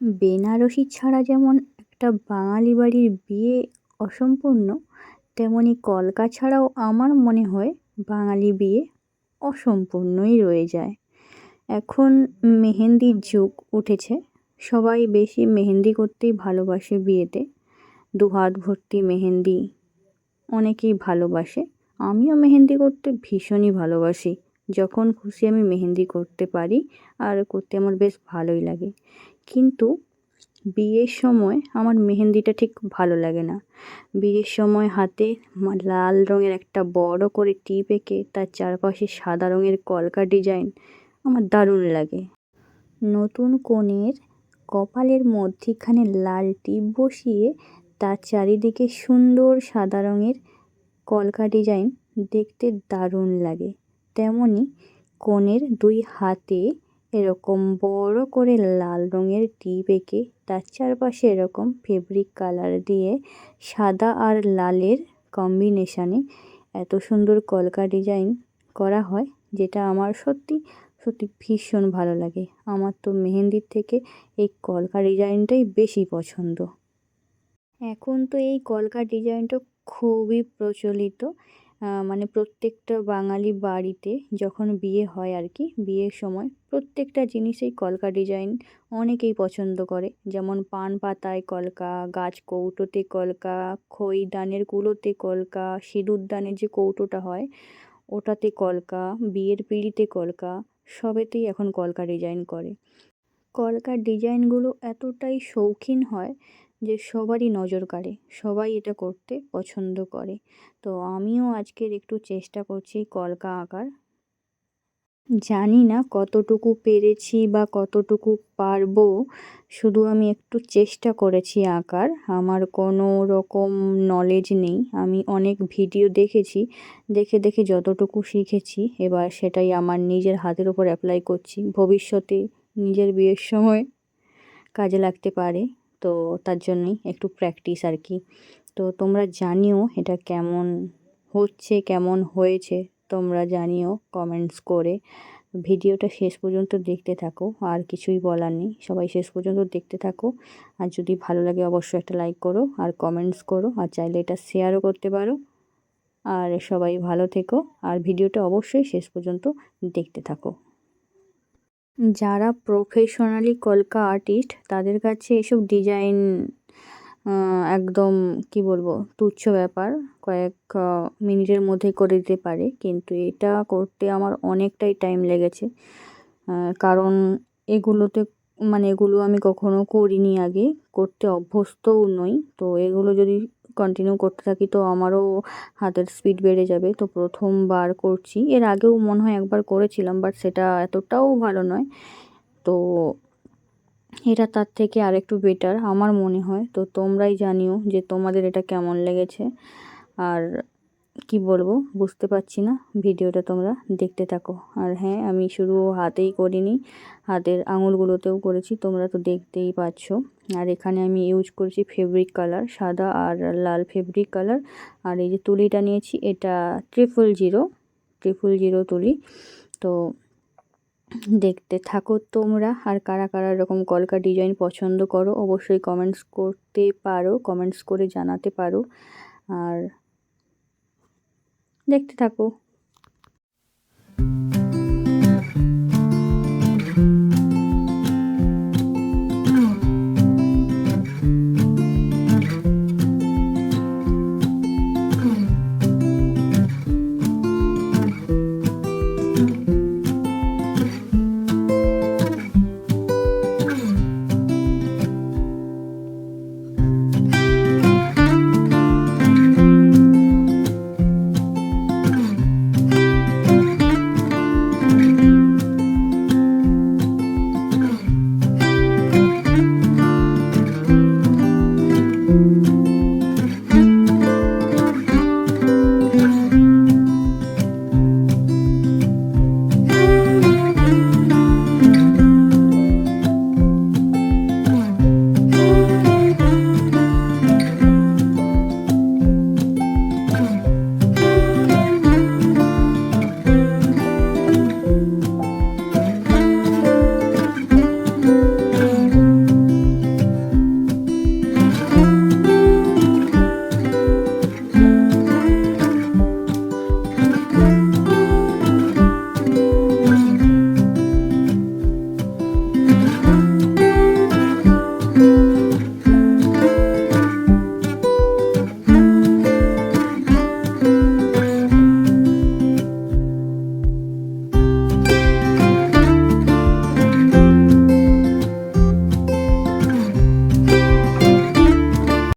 বেনারসি ছাড়া যেমন একটা বাঙালি বাড়ির বিয়ে অসম্পূর্ণ, তেমনি কলকা ছাড়াও আমার মনে হয় বাঙালি বিয়ে অসম্পূর্ণই রয়ে যায়। এখন মেহেন্দির যুগ উঠেছে, সবাই বেশি মেহেন্দি করতেই ভালোবাসে বিয়েতে। দু হাত ভর্তি মেহেন্দি অনেকেই ভালোবাসে, আমিও মেহেন্দি করতে ভীষণই ভালোবাসি। যখন খুশি আমি মেহেন্দি করতে পারি, আর করতে আমার বেশ ভালোই লাগে। কিন্তু বিয়ের সময় আমার মেহেন্দিটা ঠিক ভালো লাগে না। বিয়ের সময় হাতে লাল রঙের একটা বড় করে টিপ এঁকে, তার চারপাশে সাদা রঙের কলকা ডিজাইন আমার দারুণ লাগে। নতুন কনের কপালের মধ্যিখানে লাল টিপ বসিয়ে, তার চারিদিকে সুন্দর সাদা রঙের কলকা ডিজাইন দেখতে দারুণ লাগে। তেমনই কনের দুই হাতে এরকম বড় করে লাল রঙের টিপ এঁকে, তার চারপাশে এরকম ফেব্রিক কালার দিয়ে সাদা আর লালের কম্বিনেশানে এত সুন্দর কলকা ডিজাইন করা হয়, যেটা আমার সত্যি সত্যি ভীষণ ভালো লাগে। আমার তো মেহেন্দির থেকে এই কলকা ডিজাইনটাই বেশি পছন্দ। এখন তো এই কলকা ডিজাইনটা খুবই প্রচলিত। মানে প্রত্যেকটা বাঙালি বাড়িতে যখন বিয়ে হয় আর কি, বিয়ের সময় প্রত্যেকটা জিনিসেই কলকা ডিজাইন অনেকেই পছন্দ করে। যেমন পান পাতায় কলকা, গাছ কৌটোতে কলকা খই দানের কুলোতে কলকা, সিঁদুর দানের যে কৌটোটা হয় ওটাতে কলকা, বিয়ের পিঁড়িতে কলকা, সবেতেই এখন কলকা ডিজাইন করে। কলকার ডিজাইনগুলো এতটাই শৌখিন হয় যে সবারই নজর কাড়ে, সবাই এটা করতে পছন্দ করে। তো আমিও আজকের একটু চেষ্টা করছি কলকা আঁকার। জানি না কতটুকু পেরেছি বা কতটুকু পারব, শুধু আমি একটু চেষ্টা করেছি আঁকার। আমার কোনো রকম নলেজ নেই। আমি অনেক ভিডিও দেখেছি, দেখে দেখে যতটুকু শিখেছি, এবার সেটাই আমার নিজের হাতের ওপর অ্যাপ্লাই করছি। ভবিষ্যতে নিজের বিয়ের সময় কাজে লাগতে পারে। তো তার জন্যই একটু প্র্যাকটিস আর কি তো তোমরা জানিও এটা কেমন হচ্ছে, কেমন হয়েছে, তোমরা জানিও কমেন্টস করে। ভিডিওটা শেষ পর্যন্ত দেখতে থাকো, আর কিছুই বলার নেই। সবাই শেষ পর্যন্ত দেখতে থাকো। আর যদি ভালো লাগে অবশ্যই একটা লাইক করো, আর কমেন্টস করো, আর চাইলে এটা শেয়ারও করতে পারো। আর সবাই ভালো থেকো, আর ভিডিওটা অবশ্যই শেষ পর্যন্ত দেখতে থাকো। যারা প্রফেশনালি কলকা আর্টিস্ট তাদের কাছে এসব ডিজাইন একদম কি বলব, তুচ্ছ ব্যাপার। কয়েক মিনিটের মধ্যে করে দিতে পারে। কিন্তু এটা করতে আমার অনেকটাই টাইম লেগেছে। কারণ এগুলোতে মানে এগুলো আমি কখনো করিনি আগে। করতে অভ্যস্তও নই। তো এগুলো যদি কন্টিনিউ করতে থাকি, তো আমারও হাতের স্পিড বেড়ে যাবে। তো প্রথমবার করছি। এর আগেও মনে হয় একবার করেছিলাম বাট সেটা এতটাও ভালো নয়। তো এটা তার থেকে আর একটু বেটার আমার মনে হয়। তো তোমরাই জানিও যে তোমাদের এটা কেমন লেগেছে। আর কি বলব? বুঝতে পারছি না। ভিডিওটা তোমরা দেখতে থাকো। আর হ্যাঁ আমি শুরু হাতেই করিনি, হাতের আঙুলগুলোতেও করেছি, তোমরা তো দেখতেই পাচ্ছ। আর এখানে আমি ইউজ করেছি ফেব্রিক কালার সাদা আর লাল ফেব্রিক কালার আর এই যে তুলিটা নিয়েছি, এটা ট্রিপল জিরো ট্রিপল জিরো তুলি। তো দেখতে থাকো তোমরা। আর কারা কারা এরকম কলকা ডিজাইন পছন্দ করো, অবশ্যই কমেন্টস করতে পারো কমেন্টস করে জানাতে পারো। আর দেখতে থাকো।